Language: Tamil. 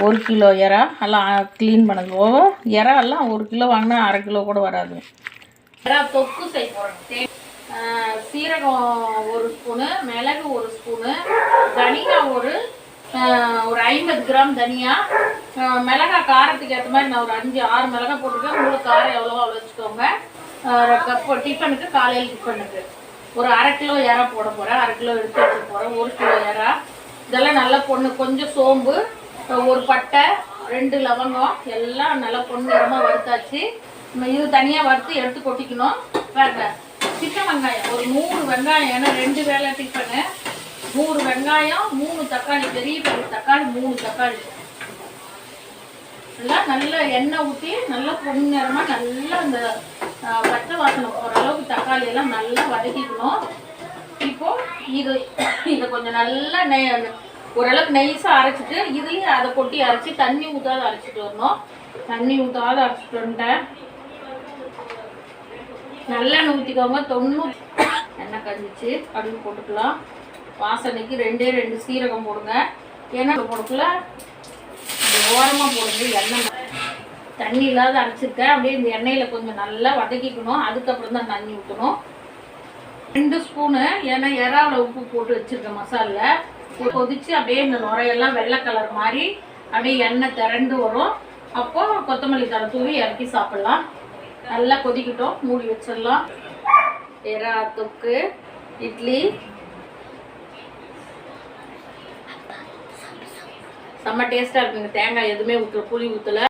ஒரு கிலோ இறா எல்லாம் க்ளீன் பண்ணது ஓ இறா எல்லாம் ஒரு கிலோ வாங்கினா அரை கிலோ கூட வராது. இறா தொக்கு செய்ய போகிறோம் சீரகம் ஒரு ஸ்பூனு மிளகு ஒரு ஸ்பூனு தனியா ஒரு ஒரு ஐம்பது கிராம் தனியா மிளகா மிளகாய் காரத்துக்கு ஏற்ற மாதிரி நான் ஒரு அஞ்சு ஆறு மிளகாய் போட்டிருக்கேன். உங்களுக்கு காரம் எவ்வளோவோ அவ்வளோ வச்சுக்கோங்க. கப் டிஃபனுக்கு காலையில் டிஃபனுக்கு ஒரு அரை கிலோ இறா போட போகிறேன் அரை கிலோ எடுத்து வச்சு போகிறேன் ஒரு கிலோ இறா இதெல்லாம் நல்லா பொண்ணு கொஞ்சம் சோம்பு ஒரு பட்டை ரெண்டு லவங்கம் எல்லாம் நல்லா பொண்ணு வறுத்தாச்சு. நம்ம இது தனியாக வறுத்து எடுத்து கொட்டிக்கணும். பாருங்க சின்ன வெங்காயம். ஒரு மூணு வெங்காயம் ஏன்னா ரெண்டு வேலை டிஃபனு. மூணு வெங்காயம் மூணு தக்காளி பெரிய பெரிய தக்காளி மூணு தக்காளி. எல்லாம் நல்ல எண்ணெய் ஊற்றி நல்லா பொன்னிறமாக நல்லா அந்த பச்சை வாசனை ஓரளவுக்கு தக்காளி எல்லாம் நல்லா வதக்கிக்கணும். இப்போது இது இதை கொஞ்சம் நல்லா நெய் ஓரளவுக்கு நெய்ஸாக அரைச்சிட்டு இதுலேயும் அதை கொட்டி அரைச்சி தண்ணி ஊற்றாத அரைச்சிட்டு வரணும். தண்ணி ஊற்றாத அரைச்சிட்டு வந்துட்டேன். நல்லெண்ணெய் ஊற்றிக்கோங்க தொண்ணூறு எண்ணெய் கஞ்சிச்சு அப்படின்னு போட்டுக்கலாம். வாசனைக்கு ரெண்டே ரெண்டு சீரகம் போடுங்க. ஏன்னா போடக்குள்ள ஓரமாக போடுங்க. எண்ணெய் தண்ணி இல்லாத அரைச்சிருக்கேன். அப்படியே இந்த எண்ணெயில் கொஞ்சம் நல்லா வதக்கிக்கணும். அதுக்கப்புறம் தான் தண்ணி ஊற்றணும் ரெண்டு ஸ்பூனு ஏன்னா எறாவில் உப்பு போட்டு வச்சிருக்கேன் மசாலில் கொதிச்சு அப்படியே இந்த நுரையெல்லாம் வெள்ளை கலர் மாதிரி அப்படியே எண்ணெய் திரண்டு வரும். அப்போ கொத்தமல்லி தழை தூவி இறக்கி சாப்பிட்லாம். நல்லா கொதிக்கட்டும். மூடி வச்சிடலாம். எறா தொக்கு இட்லி. செம்ம டேஸ்ட்டாக இருக்குங்க. தேங்காய் எதுவுமே ஊற்றல புளி ஊற்றல